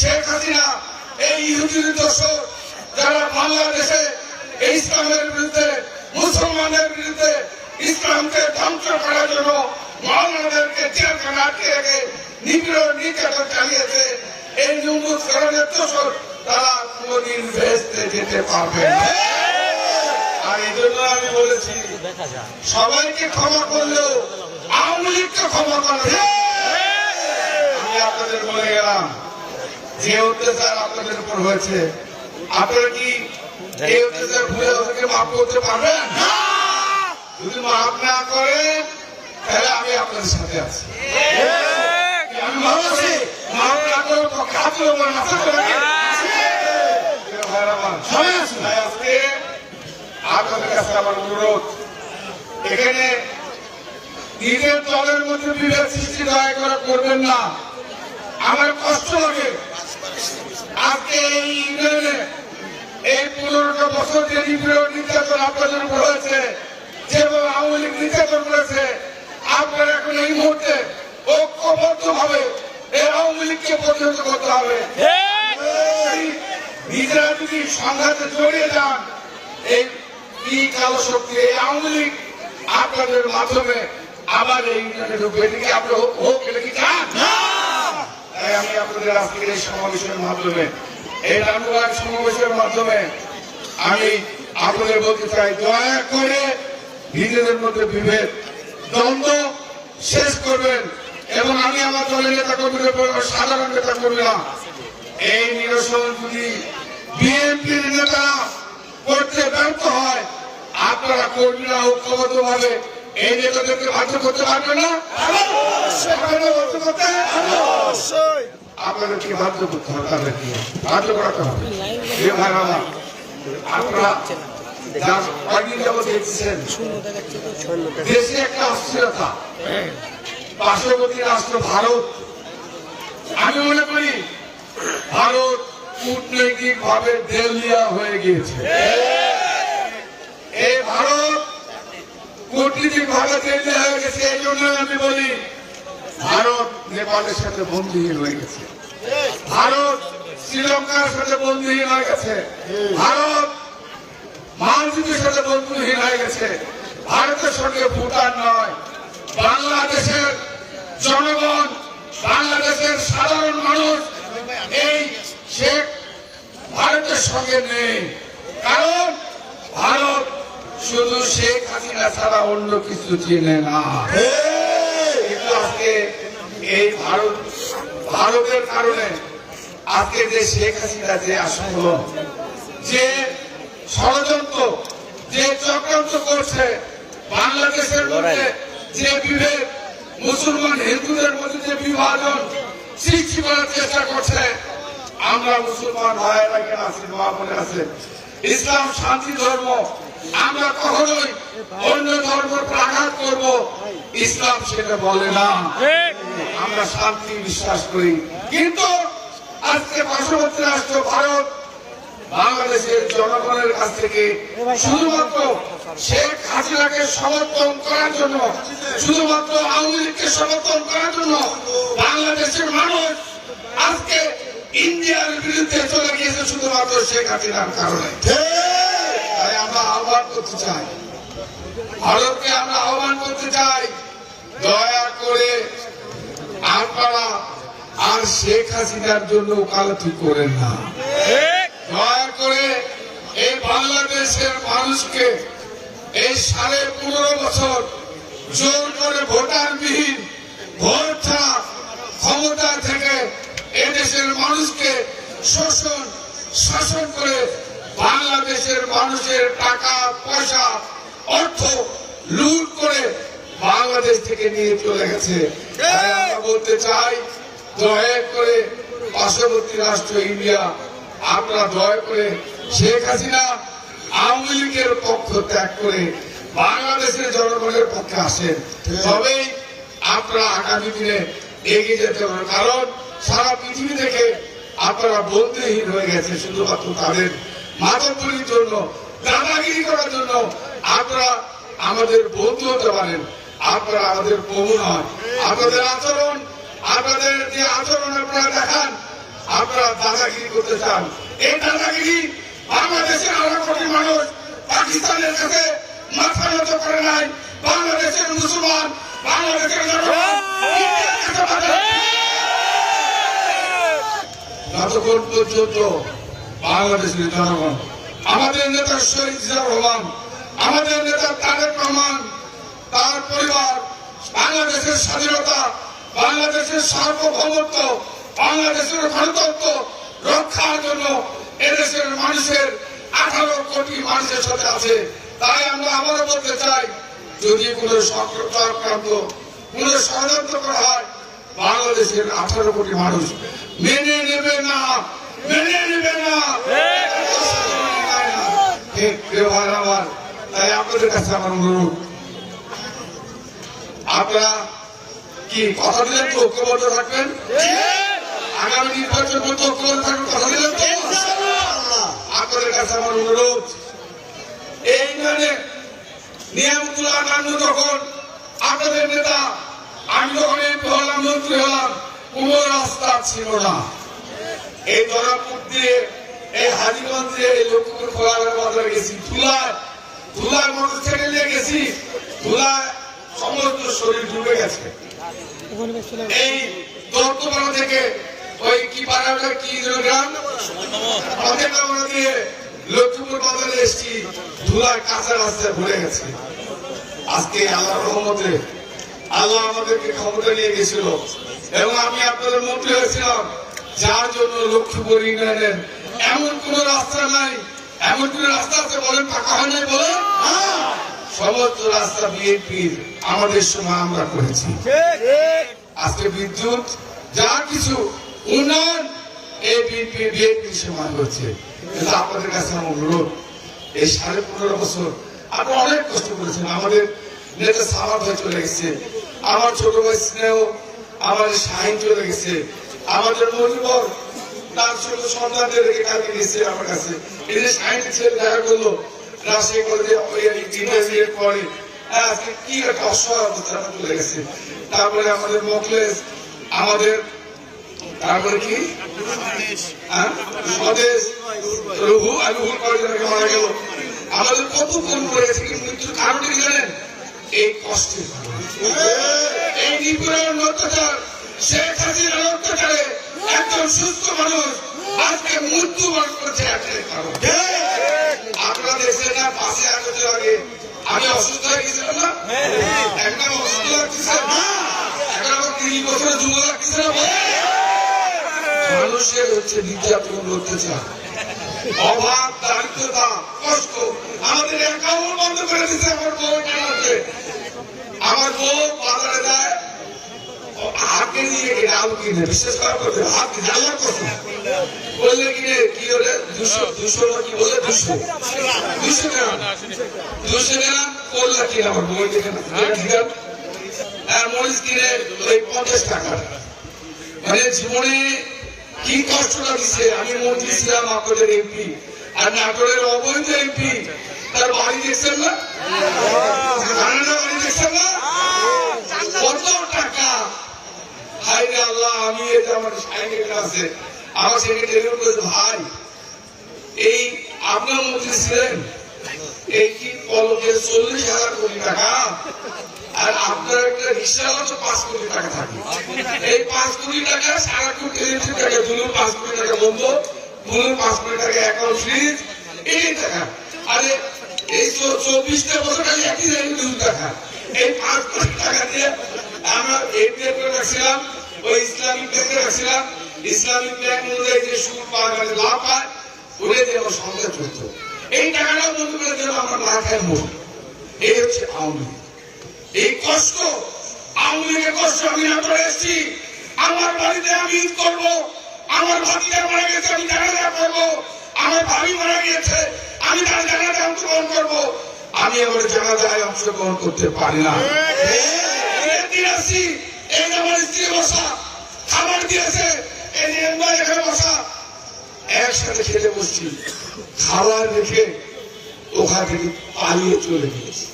শেখ হাসিনা, এই ইহুদির দোষর যারা বাংলাদেশে ইসলামের বিরুদ্ধে মুসলমানের বিরুদ্ধে ইসলামকে ধ্বংস করার জন্য মৌলানাদেরকে জেলখানা আটকে রেখে নিপীড়ন, নির্যাতন চালিয়েছে, এই নির্মূল করণের দোষর তারা কোনদিন ভেস্তে যেতে পারবে আর এই জন্য আমি বলেছি, সবাইকে ক্ষমা করলেও আওয়ামী লীগকে ক্ষমা করে। আমি আপনাদের বলে গেলাম যে অত্যাচার আপনাদের উপর হয়েছে আপনারা কি এই অত্যাচার ভুলে ওদেরকে মাফ করতে পারবেন? যদি মাফ না করে তাহলে আমি আপনাদের সাথে আছি। আমি মাফ না করে। আজকে আপনাদের কাছে আমার অনুরোধ এখানে নিজের দলের মধ্যে বিভেদ সৃষ্টি দয়া করে করবেন না। আমার কষ্ট লাগে। আজকে এই ইউনিয়নে এই পনেরোটা বছর যে নিপীড়ন নির্যাতন আপনাদের উপর হয়েছে যেভাবে আওয়ামী লীগ নির্যাতন করেছে আপনারা এখন এই মুহূর্তে ঐক্যবদ্ধ ভাবে এই আওয়ামী লীগকে প্রতিহত করতে হবে। নিজেরা যদি সংঘাতে জড়িয়ে যান এই কি কালো শক্তি এই আওয়ামী লীগ আপনাদের মাধ্যমে আবার এই ইউনিয়নে ঢুকবে। এটা কি আপনি হোক- হোক এটা কি চান? তাই আমি আপনাদের আজকের এই সমাবেশের মাধ্যমে এই রামবাগ সমাবেশের মাধ্যমে আমি আপনাদের বলতে চাই দয়া করে নিজেদের মধ্যে বিভেদ দ্বন্দ্ব শেষ করবেন এবং আমি আমার দলের নেতা কর্মীদের বলব, সাধারণ নেতা কর্মীরা এই নিরসন যদি বিএনপির নেতা করতে ব্যর্থ হয় আপনারা কর্মীরা ঐক্যবদ্ধ ভাবে এই করতে পারবেন না? আপনাদেরকে বাধ্য করতে হবে তাদেরকে দেখছেন, দেশে একটা অস্থিরতা। পার্শ্ববর্তী রাষ্ট্র ভারত, আমি মনে করি ভারত কূটনৈতিক ভাবে দেউলিয়া হয়ে গিয়েছে এই ভারত হয়ে গেছে, এই জন্য আমি বলি, ভারত নেপালের সাথে হয়ে গেছে। ভারত শ্রীলঙ্কার সাথে হয়ে গেছে। ভারত মালদ্বীপের সাথে হয়ে গেছে। ভারতের সঙ্গে ভুটান নয়, বাংলাদেশের জনগণ, বাংলাদেশের সাধারণ মানুষ, এই শেখ ভারতের সঙ্গে নেই। কারণ ভারত শুধু শেখ হাসিনা ছাড়া অন্য কিছু চেনে না। কিন্তু আজকে এই ভারত ভারতের কারণে আজকে যে শেখ হাসিনা যে আসল যে ষড়যন্ত্র যে চক্রান্ত করছে বাংলাদেশের মধ্যে যে বিভেদ মুসলমান হিন্দুদের মধ্যে যে বিভাজন সৃষ্টি করার চেষ্টা করছে আমরা মুসলমান ভাইয়েরা কেন আছি মা মনে আছে ইসলাম শান্তি ধর্ম আমরা কখনোই অন্য ধর্মের উপর আঘাত করব। ইসলাম সেটা বলে না। আমরা শান্তি বিশ্বাস করি। কিন্তু আজকে পার্শ্ববর্তী রাষ্ট্র ভারত বাংলাদেশের জনগণের কাছ থেকে শুধুমাত্র শেখ হাসিনাকে সমর্থন করার জন্য শুধুমাত্র আওয়ামী লীগকে সমর্থন করার জন্য বাংলাদেশের মানুষ আজকে ইন্ডিয়ার বিরুদ্ধে চলে গিয়েছে শুধুমাত্র শেখ হাসিনার কারণে। তাই আমরা আহ্বান করতে চাই। ভারতকে আমরা আহ্বান করতে চাই দয়া করে আপনারা আর শেখ হাসিনার জন্য ওকালতি করেন না। দয়া করে এই বাংলাদেশের মানুষকে এই সাড়ে পনেরো বছর জোর করে ভোটারবিহীন ভোট ছাড়া ক্ষমতা থেকে এদেশের মানুষকে শোষণ শাসন করে বাংলাদেশের মানুষের টাকা, পয়সা, অর্থ লুট করে বাংলাদেশ থেকে নিয়ে চলে গেছে। বলতে চাই, দয়া করে পার্শ্ববর্তী রাষ্ট্র ইন্ডিয়া আপনারা দয়া করে শেখ হাসিনা আওয়ামী লীগের পক্ষ ত্যাগ করে বাংলাদেশের জনগণের পক্ষে আসেন। তবেই আপনারা আগামী দিনে এগিয়ে যেতে পারবেন কারণ সারা পৃথিবী থেকে আপনারা বন্ধুহীন হয়ে গেছে, শুধুমাত্র তাদের মাদকগুলির জন্য দাদাগিরি করার জন্য আপনারা আমাদের বন্ধু হতে পারেন। আপনারা আমাদের প্রভু নয় আপনাদের আচরণ আপনাদের যে আচরণ আপনারা দেখান আপনারা দাদাগিরি করতে চান। এই দাদাগিরি বাংলাদেশের আরও কোটি মানুষ পাকিস্তানের কাছে মাথা নত করে নাই। বাংলাদেশের মুসলমান বাংলাদেশের যতক্ষণ পর্যন্ত বাংলাদেশের জনগণ, আমাদের নেতা শহীদ জিয়াউর রহমান, আমাদের নেতা তারেক রহমান, তার পরিবার, বাংলাদেশের স্বাধীনতা, বাংলাদেশের সার্বভৌমত্ব, বাংলাদেশের গণতন্ত্র রক্ষার জন্য এদেশের মানুষের আঠারো কোটি মানুষের সাথে আছে। তাই আমরা আবারও বলতে চাই, যদি কোনো চক্রান্ত কোনো ষড়যন্ত্র করা হয়, বাংলাদেশের আঠারো কোটি মানুষ মেনে নেবে না। মেনে না আমার তাই আপনাদের কাছে আমার অনুরোধ আপনারা কি কথা দিলেন তো ঐক্যবদ্ধ থাকবেন? আগামী নির্বাচন পর্যন্ত ঐক্যবদ্ধ থাকবেন কথা দিলেন তো? আপনাদের কাছে আমার অনুরোধ এই মানে নিয়ামতুল্লাহ কান্ড যখন আপনাদের নেতা আমি যখন এমপি হলাম মন্ত্রী হলাম কোনো রাস্তা ছিল না। এই দরাপুর দিয়ে, এই হাজিগঞ্জ দিয়ে, এই লক্ষ্মীপুর খোলার বাজারে গেছি। ধুলায়, ধুলার মোটর সাইকেল নিয়ে গেছি। ধুলায় সমস্ত শরীর ডুবে গেছে। এই দত্তপাড়া থেকে ওই কি পাড়াটা কি গ্রাম? আমাদের দিয়ে লক্ষ্মীপুর বাজারে এসেছি। ধুলার কাঁচা রাস্তায় ভুলে গেছে। আজকে আল্লাহ রহমতে, আল্লাহ আমাদেরকে ক্ষমতা নিয়ে গেছিল। এবং আমি আপনাদের মন্ত্রী হয়েছিলাম। যার জন্য লক্ষ্মীপুর ইউনিয়নের এমন কোন রাস্তা নাই, এমন কোন রাস্তা আছে বলেন পাকা হয় নাই বলেন? সমস্ত রাস্তা বিএনপির, আমাদের সময় আমরা করেছি। আজকে বিদ্যুৎ, যা কিছু উন্নয়ন, এই বিএনপি, বিএনপির সময় হচ্ছে কিন্তু আপনাদের কাছে আমার অনুরোধ, এই সাড়ে পনেরো বছর আপনি অনেক কষ্ট করেছেন। আমাদের নেতা সাহাব হয়ে চলে গেছে, আমার ছোট ভাই স্নেহ, আমাদের শাহিন চলে গেছে আমাদের মজুবর তার ছোট সন্তানদের রেখে গেছে আমার কাছে। যে শাহিন ছেলে দেখা করল রাজশাহী কলেজে ইন্টারমিডিয়েট পড়ে। হ্যাঁ, আজকে কি একটা অসহায় অবস্থা চলে তারপরে আমাদের মকলেস আমাদের তারপরে কি? হ্যাঁ? স্বদেশ রঘু রঘুর কয়েকজনকে মারা গেল। আমাদের কত ফোন করে কিন্তু মৃত্যুর কারণ কি জানেন? এই কষ্টের। এই নিপীড়ন অত্যাচার। শেখ হাসিনার অত্যাচারে একজন সুস্থ মানুষ আজকে করেছে না পাশে বছর আগে, আমি অসুস্থ হয়ে গেছিলাম না? একটা অসুস্থ একটা আমার না মানুষের দিচ্ছে বউ আমার বউ বাজারে যায় হাতে নিয়ে গেলে আলু কিনে বিশেষ করে করবে? হাত জ্বালার কথা। বললে কিনে কি হলে দুশো দুশো কি বলে দুশো? দুশো গ্রাম। দুশো গ্রাম করলে কিনে আমার বউ দেখে না আর মরিচ কিনে ওই পঞ্চাশ টাকা মানে জীবনে কি কষ্টটা লাগছে আমি মন্ত্রী ছিলাম আপনাদের এমপি। আর নাটোরের অবৈধ এমপি। তার বাড়ি দেখছেন না? না বাড়ি দেখছেন না? কত টাকা? হাই রে আল্লাহ, আমি যে আমার সাইকেল আছে আমার সেক্রেটারি ভাই, এই আপনার মন্ত্রী ছিলেন? এই কি পলকে চল্লিশ হাজার কোটি টাকা? আর আপনার একটা রিক্সা তো পাঁচ কোটি টাকা থাকে। এই পাঁচ কোটি টাকা সারা কোটি টাকা দুলুর পাঁচ কোটি টাকা বন্ধ দুলুর পাঁচ কোটি টাকা অ্যাকাউন্ট ফ্রিজ এই টাকা। আরে, এই চব্বিশটা বছর একই জায়গায় দুই টাকা। এই পাঁচ কোটি টাকা দিয়ে আমরা এফডিএ করে ওই ইসলামিক ব্যাংকে রাখছিলাম। ইসলামিক ব্যাংক যে সুদ পায় মানে পায় ওরে আমার সংসার এই টাকাটাও বন্ধ করে দিল আমার না এই হচ্ছে আওয়ামী এই কষ্ট, আওয়ামী লীগের কষ্ট আমি না করে এসেছি। আমার বাড়িতে আমি ঈদ করব, আমার ভাতিজা মারা গেছে আমি জানাজা করব আমার ভাবি মারা গিয়েছে, আমি তার জানাজায় অংশগ্রহণ করব। আমি আমার জানাজায় অংশগ্রহণ করতে পারি না। আসি, এই আমার স্ত্রী বসা খাবার দিয়েছে এই এখানে বসা। একসাথে খেতে বসছি খাবার রেখে ওখান থেকে পালিয়ে চলে গিয়েছি।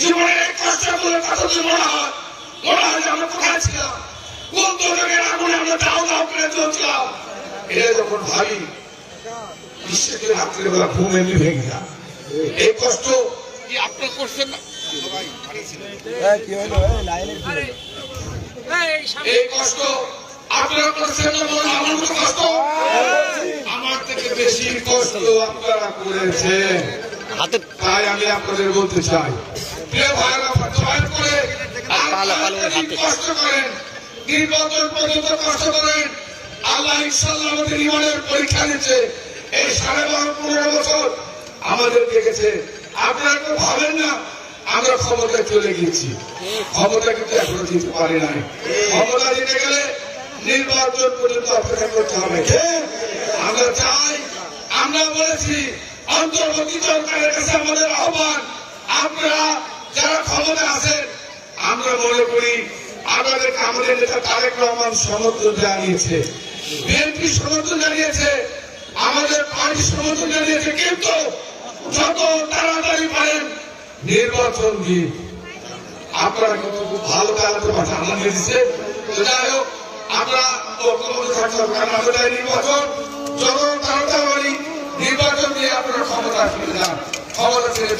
জীবনের এক বলে কথা মনে হয় মনে হয় যে আমরা কোথায় ছিলাম? কোন দুর্যোগের আগুনে আমরা দাও দাও করে চলছিলাম এটা যখন ভাবি বিশ্বাস করে রাত্রিবেলা ঘুম এমনি ভেঙে যায়? এই কষ্ট কি আপনার করছেন না? এই কষ্ট আপনারা করছেন না বলে আমার তো কষ্ট? আমার থেকে বেশি কষ্ট আপনারা করেছেন। তাই আমি আপনাদের বলতে চাই। কষ্ট করেন নির্বাচন পর্যন্ত কষ্ট করেন আল্লাহ ইনশাল্লাহ আমাদের ইমানের পরীক্ষা নিচ্ছে। এই সাড়ে বারো পনেরো বছর আমাদের দেখেছে। আপনারা কেউ ভাবেন না আমরা ক্ষমতায় চলে গেছি ক্ষমতা কিন্তু এখনও দিতে পারি নাই। ক্ষমতা দিতে গেলে নির্বাচন পর্যন্ত অপেক্ষা করতে হবে। আমরা চাই, আমরা বলেছি, অন্তর্বর্তী সরকারের কাছে আমাদের আহ্বান আপনারা যারা ক্ষমতা আছেন, আমরা মনে করি আমাদেরকে আমাদের নেতা তারেক রহমান সমর্থন জানিয়েছে। বিএনপি সমর্থন জানিয়েছে, আমাদের পার্টি সমর্থন জানিয়েছে, কিন্তু যত তাড়াতাড়ি পারেন নির্বাচন দিয়ে আপনারা কিন্তু খুব ভালো কালাতে পাঠান আনন্দ দিচ্ছে। যাই হোক, আমরা নির্বাচন। তাড়াতাড়ি নির্বাচন দিয়ে আপনারা ক্ষমতা ক্ষমতা ছেড়ে